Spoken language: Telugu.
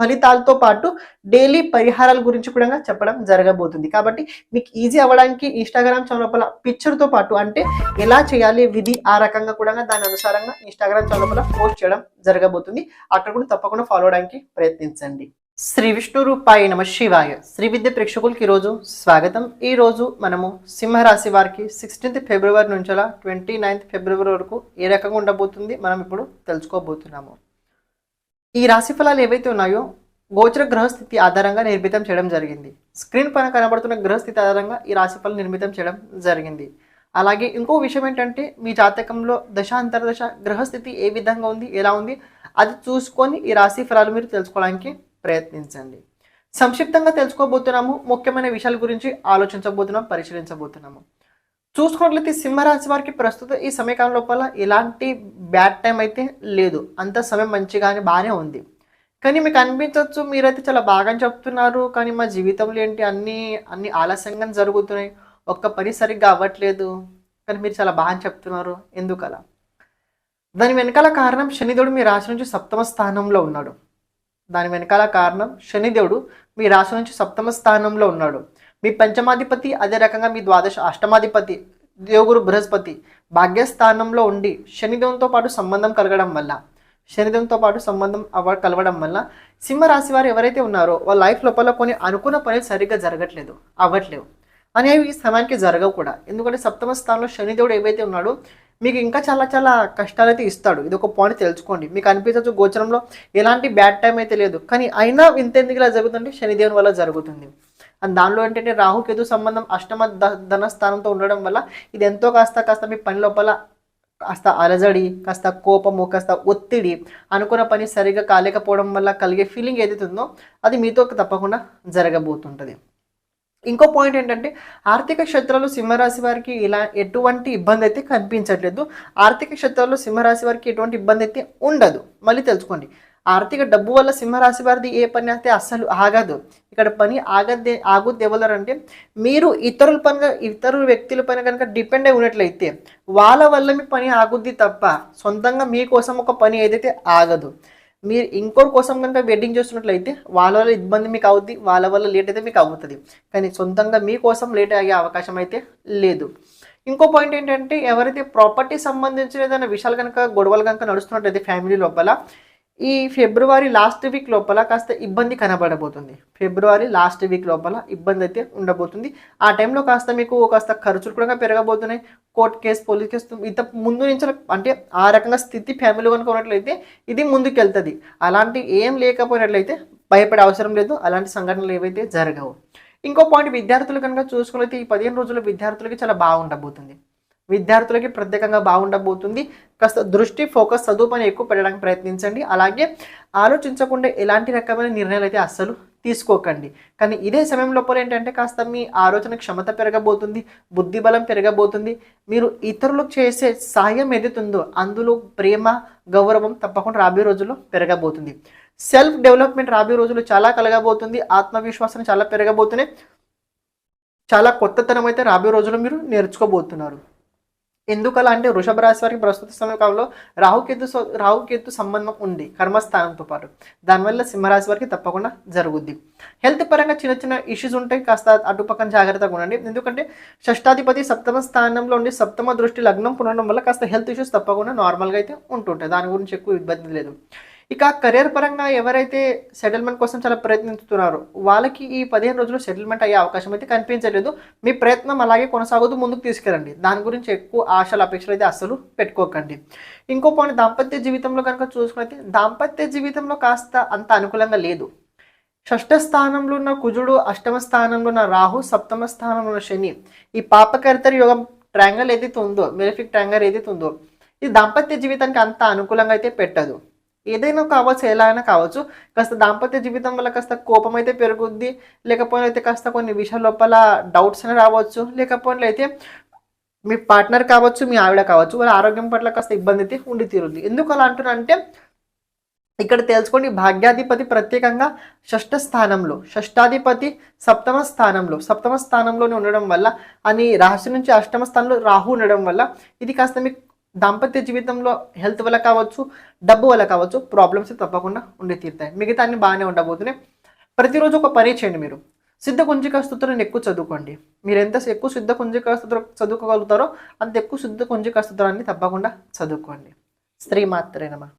ఫలితాలతో పాటు డైలీ పరిహారాల గురించి కూడా చెప్పడం జరగబోతుంది. కాబట్టి మీకు ఈజీ అవ్వడానికి ఇన్స్టాగ్రామ్ ఛానల్ పిక్చర్తో పాటు అంటే ఎలా చేయాలి విధి ఆ రకంగా కూడా దాని అనుసారంగా ఇన్స్టాగ్రామ్ ఛానల్ పోస్ట్ చేయడం జరగబోతుంది. అక్కడ కూడా తప్పకుండా ఫాలో అవడానికి ప్రయత్నించండి. శ్రీ విష్ణు రూపాయి నమ శివాయ. శ్రీ విద్య ప్రేక్షకులకి ఈరోజు స్వాగతం. ఈ రోజు మనము సింహరాశి వారికి సిక్స్టీన్త్ ఫిబ్రవరి నుంచి ట్వంటీ నైన్త్ ఫిబ్రవరి వరకు ఏ రకంగా ఉండబోతుంది మనం ఇప్పుడు తెలుసుకోబోతున్నాము. ఈ రాశి ఫలాలు ఏవైతే ఉన్నాయో గోచర గ్రహస్థితి ఆధారంగా నిర్మితం చేయడం జరిగింది. స్క్రీన్ పైన కనబడుతున్న గ్రహస్థితి ఆధారంగా ఈ రాశిఫలం నిర్మితం చేయడం జరిగింది. అలాగే ఇంకో విషయం ఏంటంటే మీ జాతకంలో దశ అంతర్దశ గ్రహస్థితి ఏ విధంగా ఉంది ఎలా ఉంది అది చూసుకొని ఈ రాశి ఫలాలు మీరు తెలుసుకోవడానికి ప్రయత్నించండి. సంక్షిప్తంగా తెలుసుకోబోతున్నాము ముఖ్యమైన విషయాల గురించి ఆలోచించబోతున్నాం పరిశీలించబోతున్నాము. చూసుకున్నట్లయితే సింహరాశి వారికి ప్రస్తుతం ఈ సమయకాలం లోపల ఎలాంటి బ్యాడ్ టైం అయితే లేదు. అంత సమయం మంచిగానే బాగానే ఉంది. కానీ మీకు అనిపించవచ్చు మీరైతే చాలా బాగా చెప్తున్నారు. కానీ మా జీవితంలో ఏంటి అన్నీ అన్ని ఆలస్యంగా జరుగుతున్నాయి. ఒక్క పని సరిగ్గా అవ్వట్లేదు. కానీ మీరు చాలా బాగా చెప్తున్నారు. ఎందుకలా? దాని వెనకాల కారణం శనిదేవుడు మీ రాశి నుంచి సప్తమ స్థానంలో ఉన్నాడు. దాని వెనకాల కారణం శనిదేవుడు మీ రాశి నుంచి సప్తమ స్థానంలో ఉన్నాడు. మీ పంచమాధిపతి అదే రకంగా మీ ద్వాదశ అష్టమాధిపతి దేవగురు బృహస్పతి భాగ్యస్థానంలో ఉండి శనిదేవునితో పాటు సంబంధం కలగడం వల్ల శనిదేవంతో పాటు సంబంధం అవ కలవడం వల్ల సింహరాశి వారు ఎవరైతే ఉన్నారో వాళ్ళ లైఫ్ లోపల కొన్ని అనుకున్న పనులు సరిగ్గా జరగట్లేదు అవ్వట్లేవు. అనేవి ఈ సమయానికి జరగవు కూడా. ఎందుకంటే సప్తమ స్థానంలో శనిదేవుడు ఏవైతే ఉన్నాడో మీకు ఇంకా చాలా చాలా కష్టాలు అయితే ఇస్తాడు. ఇది ఒక పాయింట్ తెలుసుకోండి. మీకు అనిపించవచ్చు గోచరంలో ఎలాంటి బ్యాడ్ టైం అయితే లేదు. కానీ అయినా ఇంత ఎందుకు ఇలా జరుగుతుందంటే శనిదేవుని వల్ల జరుగుతుంది. అండ్ దానిలో ఏంటంటే రాహుకేతు సంబంధం అష్టమ ద- ధన స్థానంతో ఉండడం వల్ల ఇది ఎంతో కాస్త కాస్త మీ పని లోపల కాస్త అలజడి కాస్త కోపము కాస్త ఒత్తిడి అనుకున్న పని సరిగా కాలేకపోవడం వల్ల కలిగే ఫీలింగ్ ఏదైతే ఉందో అది మీతో తప్పకుండా జరగబోతుంటుంది. ఇంకో పాయింట్ ఏంటంటే ఆర్థిక క్షేత్రాల్లో సింహరాశి వారికి ఇలా ఎటువంటి ఇబ్బంది అయితే కనిపించట్లేదు. ఆర్థిక క్షేత్రాల్లో సింహరాశి వారికి ఎటువంటి ఇబ్బంది అయితే ఉండదు. మళ్ళీ తెలుసుకోండి. ఆర్థిక డబ్బు వల్ల సింహరాశి వారిది ఏ పని అయితే అస్సలు ఆగదు. ఇక్కడ పని ఆగద్దే ఆగుద్ది ఎవరంటే మీరు ఇతరుల పనిగా ఇతరుల వ్యక్తుల పైన కనుక డిపెండ్ అయి ఉన్నట్లయితే వాళ్ళ వల్ల మీ పని ఆగుద్ది తప్ప సొంతంగా మీకోసం ఒక పని ఏదైతే ఆగదు. మీరు ఇంకోరి కోసం కనుక వెడ్డింగ్ చేస్తున్నట్లయితే వాళ్ళ వల్ల ఇబ్బంది మీకు అవుద్ది వాళ్ళ వల్ల లేట్ అయితే మీకు అవుతుంది. కానీ సొంతంగా మీకోసం లేట్ అయ్యే అవకాశం అయితే లేదు. ఇంకో పాయింట్ ఏంటంటే ఎవరైతే ప్రాపర్టీ సంబంధించిన ఏదైనా విషయాలు కనుక గొడవలు కనుక నడుస్తున్నట్లయితే ఫ్యామిలీ లోపల ఈ ఫిబ్రవరి లాస్ట్ వీక్ లోపల కాస్త ఇబ్బంది కనబడబోతుంది. ఫిబ్రవరి లాస్ట్ వీక్ లోపల ఇబ్బంది అయితే ఉండబోతుంది. ఆ టైంలో కాస్త మీకు కాస్త ఖర్చులు కూడా పెరగబోతున్నాయి. కోర్ట్ కేసు పోలీస్ కేసు ఇంత ముందు నుంచి అంటే ఆ రకంగా స్థితి ఫ్యామిలీ కనుక ఉన్నట్లయితే ఇది ముందుకు వెళ్తుంది అలాంటి ఏం లేకపోయినట్లయితే భయపడే అవసరం లేదు. అలాంటి సంఘటనలు ఏవైతే జరగవు. ఇంకో పాయింట్ విద్యార్థులు కనుక చూసుకున్నైతే ఈ పదిహేను రోజుల విద్యార్థులకి చాలా బాగుండబోతుంది. విద్యార్థులకి ప్రత్యేకంగా బాగుండబోతుంది. కాస్త దృష్టి ఫోకస్ చదువు పని ఎక్కువ పెట్టడానికి ప్రయత్నించండి. అలాగే ఆలోచించకుండా ఎలాంటి రకమైన నిర్ణయాలు అయితే అస్సలు తీసుకోకండి. కానీ ఇదే సమయం లోపల ఏంటంటే కాస్త మీ ఆలోచన క్షమత పెరగబోతుంది బుద్ధి బలం పెరగబోతుంది. మీరు ఇతరులకు చేసే సాయం ఏదైతుందో అందులో ప్రేమ గౌరవం తప్పకుండా రాబోయే రోజుల్లో పెరగబోతుంది. సెల్ఫ్ డెవలప్మెంట్ రాబోయే రోజులు చాలా కలగబోతుంది. ఆత్మవిశ్వాసం చాలా పెరగబోతున్నాయి. చాలా కొత్తతనం అయితే రాబోయే రోజుల్లో మీరు నేర్చుకోబోతున్నారు. ఎందుకలా అంటే వృషభ రాశి వారికి ప్రస్తుత సమయంలో రాహుకేతు రాహుకేతు సంబంధం ఉంది కర్మస్థానంతో పాటు. దానివల్ల సింహరాశి వారికి తప్పకుండా జరుగుద్ది. హెల్త్ పరంగా చిన్న చిన్న ఇష్యూస్ ఉంటాయి కాస్త అటుపక్కన జాగ్రత్తగా ఉండండి. ఎందుకంటే షష్టాధిపతి సప్తమ స్థానంలో ఉండి సప్తమ దృష్టి లగ్నం పునడం వల్ల కాస్త హెల్త్ ఇష్యూస్ తప్పకుండా నార్మల్గా అయితే ఉంటుంటాయి. దాని గురించి ఎక్కువ ఇబ్బంది లేదు. ఇక కెరీర్ పరంగా ఎవరైతే సెటిల్మెంట్ కోసం చాలా ప్రయత్నిస్తున్నారో వాళ్ళకి ఈ పదిహేను రోజులు సెటిల్మెంట్ అయ్యే అవకాశం అయితే కనిపించలేదు. మీ ప్రయత్నం అలాగే కొనసాగుతూ ముందుకు తీసుకెళ్ళండి. దాని గురించి ఎక్కువ ఆశలు అపేక్షలు అయితే అస్సలు పెట్టుకోకండి. ఇంకో పాయింట్ దాంపత్య జీవితంలో కనుక చూసుకున్నైతే దాంపత్య జీవితంలో కాస్త అంత అనుకూలంగా లేదు. షష్ఠ స్థానంలో ఉన్న కుజుడు అష్టమ స్థానంలో ఉన్న రాహు సప్తమ స్థానంలో ఉన్న శని ఈ పాపకర్తర యోగం ట్రాంగల్ ఏదైతే ఉందో మెలిఫిక్ ట్రాంగల్ ఏదైతే ఉందో ఇది దాంపత్య జీవితానికి అంత అనుకూలంగా అయితే పెట్టదు. ఏదైనా కావచ్చు ఎలా అయినా కావచ్చు కాస్త దాంపత్య జీవితం వల్ల కాస్త కోపం అయితే పెరుగుద్ది. లేకపోతే అయితే కాస్త కొన్ని విషయాల లోపల డౌట్స్ అని రావచ్చు. లేకపోతే అయితే మీ పార్ట్నర్ కావచ్చు మీ ఆవిడ కావచ్చు వాళ్ళ ఆరోగ్యం పట్ల కాస్త ఇబ్బంది అయితే ఉండి తీరుద్ది. ఎందుకు అలా అంటున్నా అంటే ఇక్కడ తెలుసుకోండి భాగ్యాధిపతి ప్రత్యేకంగా షష్ఠ స్థానంలో షష్టాధిపతి సప్తమ స్థానంలో సప్తమ స్థానంలోనే ఉండడం వల్ల అని రాశి నుంచి అష్టమ స్థానంలో రాహు ఉండడం వల్ల ఇది కాస్త మీకు దాంపత్య జీవితంలో హెల్త్ వల్ల కావచ్చు డబ్బు వల్ల కావచ్చు ప్రాబ్లమ్స్ తప్పకుండా ఉండి తీరుతాయి. మిగతా అన్ని బాగానే ఉండబోతున్నాయి. ప్రతిరోజు ఒక పని చేయండి మీరు. సిద్ధ కుంజిక స్థుతులను ఎక్కువ చదువుకోండి. మీరు ఎంత ఎక్కువ సిద్ధ కుంజిక స్థుతులు చదువుకోగలుగుతారో అంత ఎక్కువ సిద్ధ కుంజిక స్థుతులన్నీ తప్పకుండా చదువుకోండి. స్త్రీ మాత్రమేనమా